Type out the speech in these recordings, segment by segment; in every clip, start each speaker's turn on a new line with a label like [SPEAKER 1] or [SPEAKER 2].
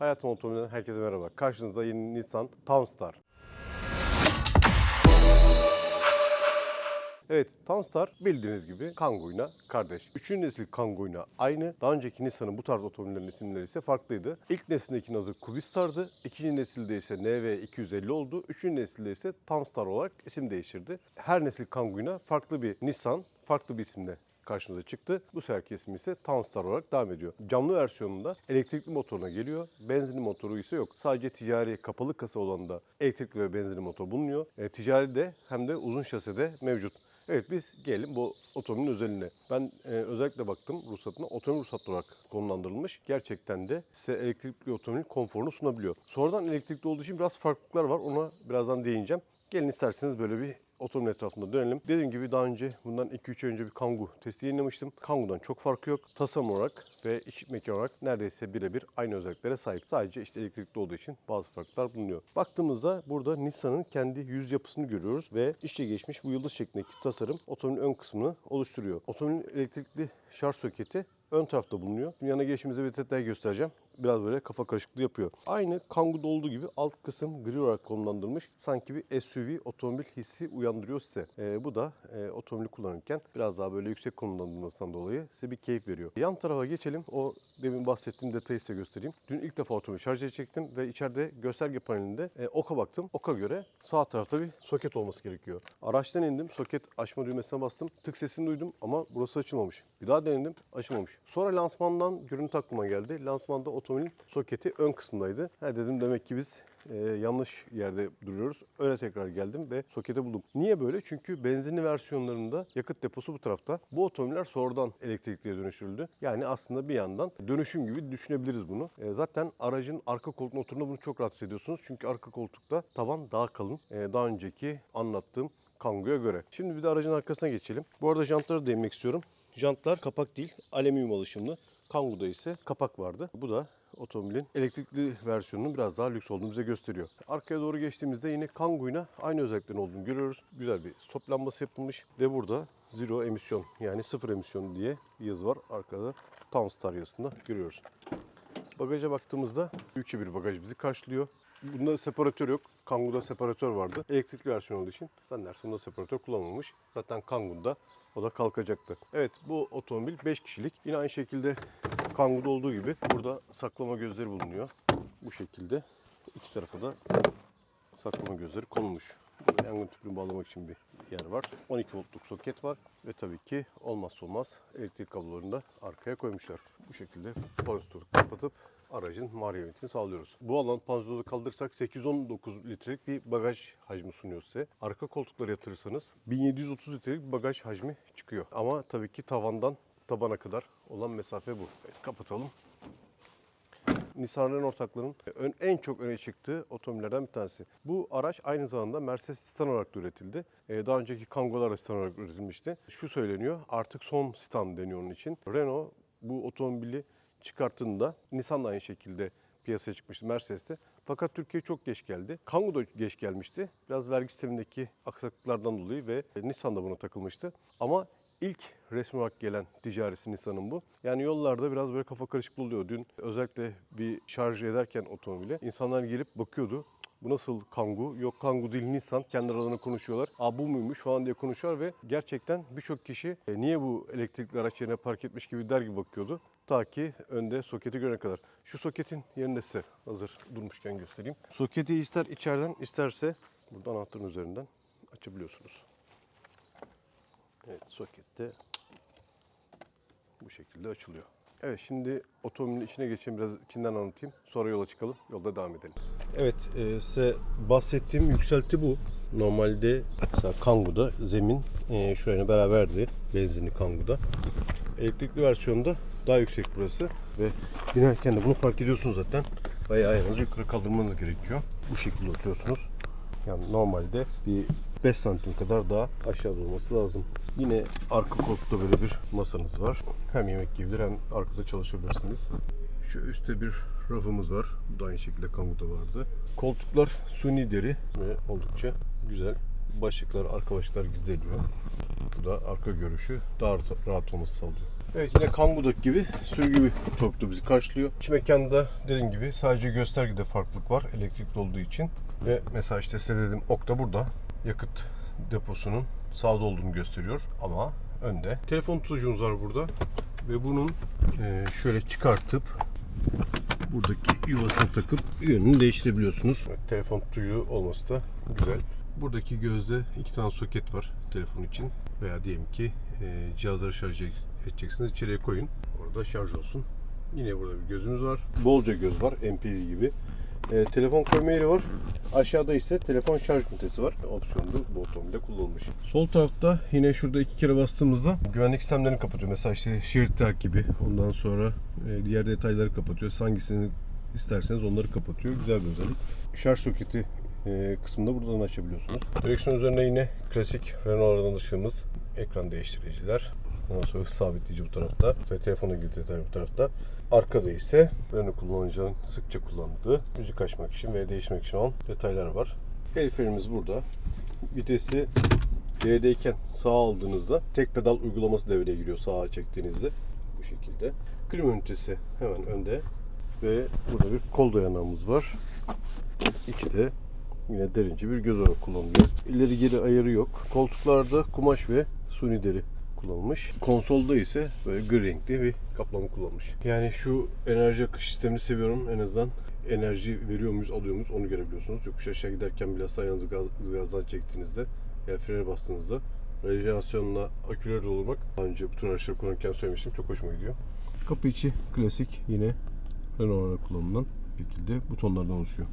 [SPEAKER 1] Hayatım Otomobil'den herkese merhaba. Karşınızda yeni Nissan Townstar. Evet, Townstar bildiğiniz gibi Kangoo'yla kardeş. Üçüncü nesil Kangoo'yla aynı. Daha önceki Nissan'ın bu tarz otomobillerin isimleri ise farklıydı. İlk neslindeki adı Kubistar'dı. İkinci nesilde ise NV250 oldu. Üçüncü nesilde ise Townstar olarak isim değiştirdi. Her nesil Kangoo'yla farklı bir Nissan, farklı bir isimle karşımıza çıktı. Bu seferki ismi ise Townstar olarak devam ediyor. Camlı versiyonunda elektrikli motoruna geliyor. Benzinli motoru ise yok. Sadece ticari kapalı kasa olanında elektrikli ve benzinli motor bulunuyor. E, ticari de hem de uzun şasede mevcut. Evet biz gelelim bu otomobilin özeline. Ben e, özellikle baktım ruhsatına otomobil ruhsatlı olarak konumlandırılmış. Gerçekten de size elektrikli otomobil konforunu sunabiliyor. Sonradan elektrikli olduğu için biraz farklılıklar var. Ona birazdan değineceğim. Gelin isterseniz böyle bir otomobil etrafında dönelim. Dediğim gibi daha önce bundan 2-3 ay önce bir Kangoo testi yayınlamıştım. Kangoo'dan çok farkı yok. Tasarım olarak ve iç mekan olarak neredeyse birebir aynı özelliklere sahip. Sadece işte elektrikli olduğu için bazı farklar bulunuyor. Baktığımızda burada Nissan'ın kendi yüz yapısını görüyoruz ve işçe geçmiş bu yıldız şeklindeki tasarım otomobilin ön kısmını oluşturuyor. Otomobilin elektrikli şarj soketi ön tarafta bulunuyor. Yana geçtiğimizde bir detay göstereceğim. Biraz böyle kafa karışıklığı yapıyor. Aynı Kangoo'da olduğu gibi alt kısım gri olarak konumlandırılmış. Sanki bir SUV otomobil hissi uyandırıyor size. Ee, bu da e, otomobili kullanırken biraz daha böyle yüksek konumlandırılmasından dolayı size bir keyif veriyor. Yan tarafa geçelim. O demin bahsettiğim detayı size göstereyim. Dün ilk defa otomobili şarj edecektim ve içeride gösterge panelinde e, oka baktım. Oka göre sağ tarafta bir soket olması gerekiyor. Araçtan indim. Soket açma düğmesine bastım. Tık sesini duydum ama burası açılmamış. Bir daha denedim. Açılmamış. Sonra lansmandan görüntü aklıma geldi. Lansmanda otomobilin soketi ön kısmındaydı. Ha dedim demek ki biz e, yanlış yerde duruyoruz. Öyle tekrar geldim ve soketi buldum. Niye böyle? Çünkü benzinli versiyonlarında yakıt deposu bu tarafta. Bu otomobiller sonradan elektrikliye dönüştürüldü. Yani aslında bir yandan dönüşüm gibi düşünebiliriz bunu. E, zaten aracın arka koltuğuna oturduğunda bunu çok rahat hissediyorsunuz. Çünkü arka koltukta taban daha kalın. E, daha önceki anlattığım Kangoo'ya göre. Şimdi bir de aracın arkasına geçelim. Bu arada jantlara değinmek istiyorum. Jantlar kapak değil, alüminyum alışımlı. Kangoo'da ise kapak vardı. Bu da otomobilin elektrikli versiyonunun biraz daha lüks olduğunu bize gösteriyor. Arkaya doğru geçtiğimizde yine Kangoo'yla aynı özelliklerin olduğunu görüyoruz. Güzel bir stop lambası yapılmış ve burada zero emisyon yani sıfır emisyon diye bir yazı var arkada Townstar yazısında görüyoruz. Bagaja baktığımızda büyükçe bir bagaj bizi karşılıyor. Bunda separatör yok. Kangoo'da separatör vardı. Elektrikli versiyon olduğu için zannedersem bunda separatör kullanılmamış. Zaten Kangoo'da o da kalkacaktı. Evet bu otomobil 5 kişilik. Yine aynı şekilde Kangoo'da olduğu gibi burada saklama gözleri bulunuyor. Bu şekilde iki tarafa da saklama gözleri konulmuş. Burada yangın tüpünü bağlamak için bir yer var. 12 voltluk soket var ve tabii ki olmazsa olmaz elektrik kablolarını da arkaya koymuşlar. Bu şekilde panzurları kapatıp aracın mahremiyetini sağlıyoruz. Bu alan panzurları kaldırırsak 819 litrelik bir bagaj hacmi sunuyor size. Arka koltukları yatırırsanız 1730 litrelik bir bagaj hacmi çıkıyor. Ama tabii ki tavandan tabana kadar olan mesafe bu. Evet, kapatalım. Nissan Renault ortaklarının ön- en çok öne çıktığı otomobillerden bir tanesi. Bu araç aynı zamanda Mercedes Titan olarak da üretildi. Ee, Daha önceki Kangoo'lar da Titan olarak üretilmişti. Şu söyleniyor artık son Titan deniyor onun için. Renault bu otomobili çıkarttığında Nissan aynı şekilde piyasaya çıkmıştı Mercedes'te. Fakat Türkiye çok geç geldi. Kangoo da geç gelmişti. Biraz vergi sistemindeki aksaklıklardan dolayı ve Nissan da buna takılmıştı. Ama ilk resmi olarak gelen ticaresi Nissan'ın bu. Yani yollarda biraz böyle kafa karışıklığı oluyor. Dün özellikle bir şarj ederken otomobile insanlar gelip bakıyordu. Bu nasıl Kangoo? Yok Kangoo değil Nissan. Kendi aralarında konuşuyorlar. Aa bu muymuş falan diye konuşuyorlar ve gerçekten birçok kişi "E, niye bu elektrikli araç yerine park etmiş gibi der gibi bakıyordu. Ta ki önde soketi görene kadar. Şu soketin yerinde size hazır durmuşken göstereyim. Soketi ister içeriden isterse burada anahtarın üzerinden açabiliyorsunuz. Evet sokette bu şekilde açılıyor. Evet şimdi otomobilin içine geçeyim biraz içinden anlatayım. Sonra yola çıkalım. Yolda devam edelim. Evet e, size bahsettiğim yükselti bu. Normalde mesela Kangoo'da zemin e, şurayla beraberdi. Benzinli Kangoo'da. Elektrikli versiyonda daha yüksek burası. Ve binerken de bunu fark ediyorsunuz zaten. Bayağı ayağınızı yukarı kaldırmanız gerekiyor. Bu şekilde oturuyorsunuz. Yani normalde bir 5 santim kadar daha aşağıda olması lazım. Yine arka koltukta böyle bir masanız var. Hem yemek yiyebilir hem arkada çalışabilirsiniz. Şu üstte bir rafımız var. Bu da aynı şekilde Kangoo'da vardı. Koltuklar suni deri ve oldukça güzel. başlıklar, arka başlıklar gizleniyor. Bu da arka görüşü daha rahat, olması sağlıyor. Evet yine Kangoo'daki gibi sürgü bir torktu bizi karşılıyor. İç mekanda dediğim gibi sadece göstergede farklılık var elektrikli olduğu için. Ve mesela işte size dedim ok da burada. Yakıt deposunun sağda olduğunu gösteriyor ama önde. Telefon tutucumuz var burada. Ve bunun eee, şöyle çıkartıp buradaki yuvasına takıp yönünü değiştirebiliyorsunuz. Evet, telefon tutucu olması da güzel. Buradaki gözde iki tane soket var telefon için veya diyelim ki e, cihazları şarj edeceksiniz içeriye koyun. Orada şarj olsun. Yine burada bir gözümüz var. Bolca göz var MPV gibi. E, telefon koyma yeri var. Aşağıda ise telefon şarj ünitesi var. Opsiyonlu bu otomobilde kullanılmış. Sol tarafta yine şurada iki kere bastığımızda güvenlik sistemlerini kapatıyor. Mesela işte şerit tag gibi. Ondan sonra e, diğer detayları kapatıyor. Hangisini isterseniz onları kapatıyor. Güzel bir özellik. Şarj soketi e, kısmında buradan açabiliyorsunuz. Direksiyon üzerinde yine klasik Renault aradan ışığımız, ekran değiştiriciler. Ondan sonra hız sabitleyici bu tarafta ve telefona detay bu tarafta. Arkada ise Renault kullanıcıların sıkça kullandığı müzik açmak için ve değişmek için olan detaylar var. El frenimiz burada. Vitesi D'deyken sağ aldığınızda tek pedal uygulaması devreye giriyor sağa çektiğinizde bu şekilde. Klima ünitesi hemen önde ve burada bir kol dayanağımız var. İçte yine derince bir göz olarak kullanılıyor. İleri geri ayarı yok. Koltuklarda kumaş ve suni deri kullanılmış. Konsolda ise böyle gri renkli bir kaplama kullanılmış. Yani şu enerji akış sistemini seviyorum. En azından enerji veriyor muyuz, alıyor muyuz onu görebiliyorsunuz. Yokuş aşağı giderken bile ayağınızı gaz, gazdan çektiğinizde yani frene bastığınızda rejenerasyonla aküleri doldurmak daha önce bu tür araçları kullanırken söylemiştim. Çok hoşuma gidiyor. Kapı içi klasik yine Renault'da kullanılan şekilde butonlardan oluşuyor.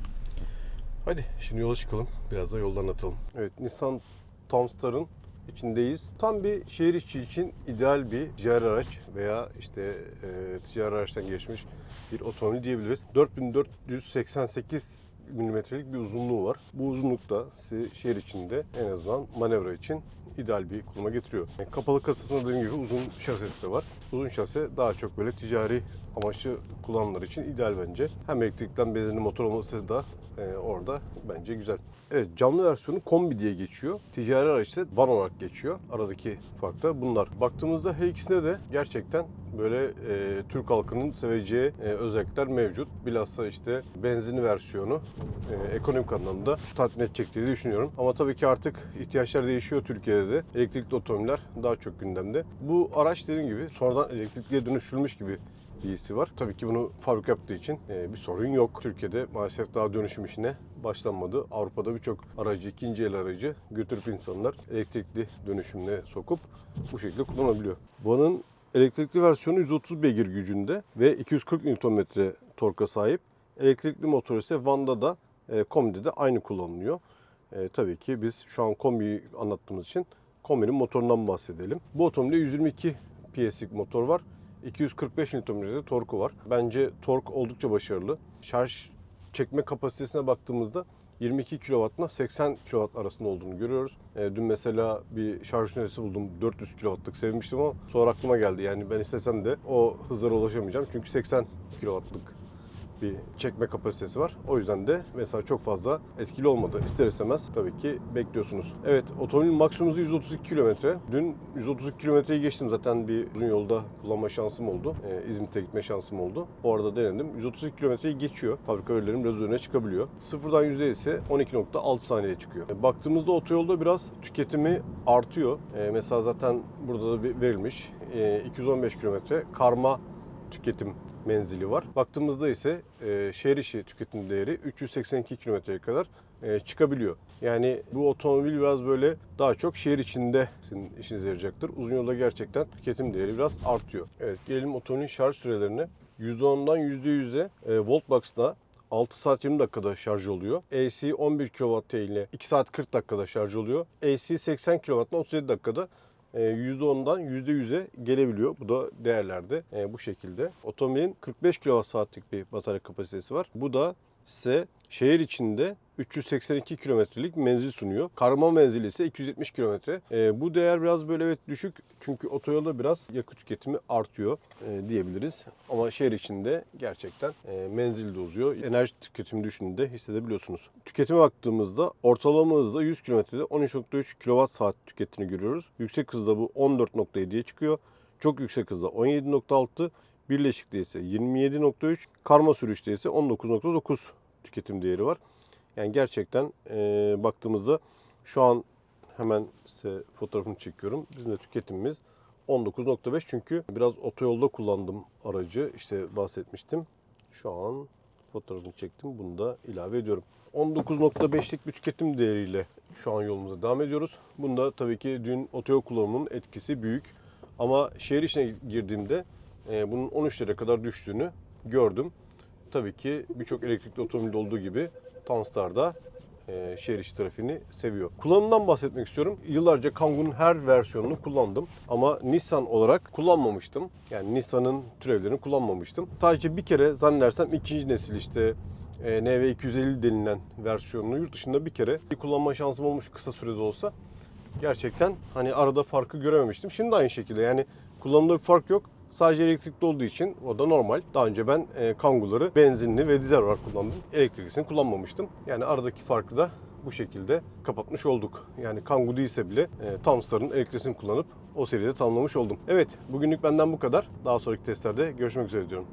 [SPEAKER 1] Hadi şimdi yola çıkalım. Biraz da yoldan atalım. Evet Nissan Townstar'ın içindeyiz. Tam bir şehir içi için ideal bir ticari araç veya işte e, ticari araçtan geçmiş bir otomobil diyebiliriz. 4488 milimetrelik bir uzunluğu var. Bu uzunlukta sizi şehir içinde en azından manevra için ideal bir konuma getiriyor. Yani kapalı kasasında dediğim gibi uzun şasesi de var. Uzun şase daha çok böyle ticari amaçlı kullananlar için ideal bence. Hem elektrikten benzinli motor olması da e, orada bence güzel. Evet camlı versiyonu kombi diye geçiyor. Ticari araç ise van olarak geçiyor. Aradaki fark da bunlar. Baktığımızda her ikisinde de gerçekten böyle e, Türk halkının seveceği e, özellikler mevcut. Bilhassa işte benzinli versiyonu e, ekonomik anlamda tatmin edecek diye düşünüyorum. Ama tabii ki artık ihtiyaçlar değişiyor Türkiye'de de. Elektrikli otomobiller daha çok gündemde. Bu araç dediğim gibi sonradan elektrikliye dönüştürülmüş gibi bir hissi var. Tabii ki bunu fabrika yaptığı için e, bir sorun yok. Türkiye'de maalesef daha dönüşüm işine başlanmadı. Avrupa'da birçok aracı, ikinci el aracı götürüp insanlar elektrikli dönüşümle sokup bu şekilde kullanabiliyor. Van'ın elektrikli versiyonu 130 beygir gücünde ve 240 Nm torka sahip. Elektrikli motor ise Van'da da e, kombide de aynı kullanılıyor. E, tabii ki biz şu an kombiyi anlattığımız için kombinin motorundan bahsedelim. Bu otomobilde 122 PS'lik motor var. 245 Nm'de torku var. Bence tork oldukça başarılı. Şarj çekme kapasitesine baktığımızda 22 kW ile 80 kW arasında olduğunu görüyoruz. E, dün mesela bir şarj ünitesi buldum. 400 kW'lık sevmiştim ama sonra aklıma geldi. Yani ben istesem de o hızlara ulaşamayacağım. Çünkü 80 kW'lık bir çekme kapasitesi var. O yüzden de mesela çok fazla etkili olmadı. İster istemez tabii ki bekliyorsunuz. Evet otomobilin maksimum hızı 132 kilometre. Dün 132 kilometreyi geçtim zaten bir uzun yolda kullanma şansım oldu. Ee, İzmit'e gitme şansım oldu. Bu arada denedim. 132 kilometreyi geçiyor. Fabrika verilerim biraz üzerine çıkabiliyor. Sıfırdan %50 ise 12.6 saniyede çıkıyor. Ee, baktığımızda otoyolda biraz tüketimi artıyor. Ee, mesela zaten burada da bir verilmiş. Ee, 215 kilometre karma tüketim menzili var. Baktığımızda ise e, şehir içi tüketim değeri 382 kilometreye kadar e, çıkabiliyor. Yani bu otomobil biraz böyle daha çok şehir içinde sizin işinize yarayacaktır. Uzun yolda gerçekten tüketim değeri biraz artıyor. Evet gelelim otomobilin şarj sürelerine. %10'dan %100'e e, Voltbox'da 6 saat 20 dakikada şarj oluyor. AC 11 kW ile 2 saat 40 dakikada şarj oluyor. AC 80 kW ile 37 dakikada %10'dan %100'e gelebiliyor. Bu da değerlerde e, bu şekilde. Otomobilin 45 kWh'lik bir batarya kapasitesi var. Bu da size şehir içinde 382 kilometrelik menzil sunuyor. Karma menzili ise 270 kilometre. Ee, bu değer biraz böyle evet düşük çünkü otoyolda biraz yakıt tüketimi artıyor e, diyebiliriz. Ama şehir içinde gerçekten e, menzil de uzuyor. Enerji tüketimi düşündüğünde hissedebiliyorsunuz. Tüketime baktığımızda ortalama hızda 100 kilometrede 13.3 kWh saat tükettiğini görüyoruz. Yüksek hızda bu 14.7'ye çıkıyor. Çok yüksek hızda 17.6, birleşikte ise 27.3, karma sürüşte ise 19.9 tüketim değeri var. Yani gerçekten e, baktığımızda şu an hemen size fotoğrafını çekiyorum. Bizim de tüketimimiz 19.5 çünkü biraz otoyolda kullandım aracı. İşte bahsetmiştim. Şu an fotoğrafını çektim. Bunu da ilave ediyorum. 19.5'lik bir tüketim değeriyle şu an yolumuza devam ediyoruz. Bunda tabii ki dün otoyol kullanımının etkisi büyük. Ama şehir içine girdiğimde e, bunun 13 lira kadar düştüğünü gördüm. Tabii ki birçok elektrikli otomobilde olduğu gibi Townstar da e, şehir içi trafiğini seviyor. Kullanımdan bahsetmek istiyorum. Yıllarca Kangoo'nun her versiyonunu kullandım. Ama Nissan olarak kullanmamıştım. Yani Nissan'ın türevlerini kullanmamıştım. Sadece bir kere zannedersem ikinci nesil işte e, NV250 denilen versiyonunu yurt dışında bir kere kullanma şansım olmuş kısa sürede olsa. Gerçekten hani arada farkı görememiştim. Şimdi aynı şekilde yani kullanımda bir fark yok. Sadece elektrikli olduğu için o da normal. Daha önce ben e, Kangoo'ları benzinli ve dizel olarak kullandım. Elektriklisini kullanmamıştım. Yani aradaki farkı da bu şekilde kapatmış olduk. Yani Kangoo değilse bile e, Tamstar'ın elektriklisini kullanıp o seride tamamlamış oldum. Evet bugünlük benden bu kadar. Daha sonraki testlerde görüşmek üzere diyorum.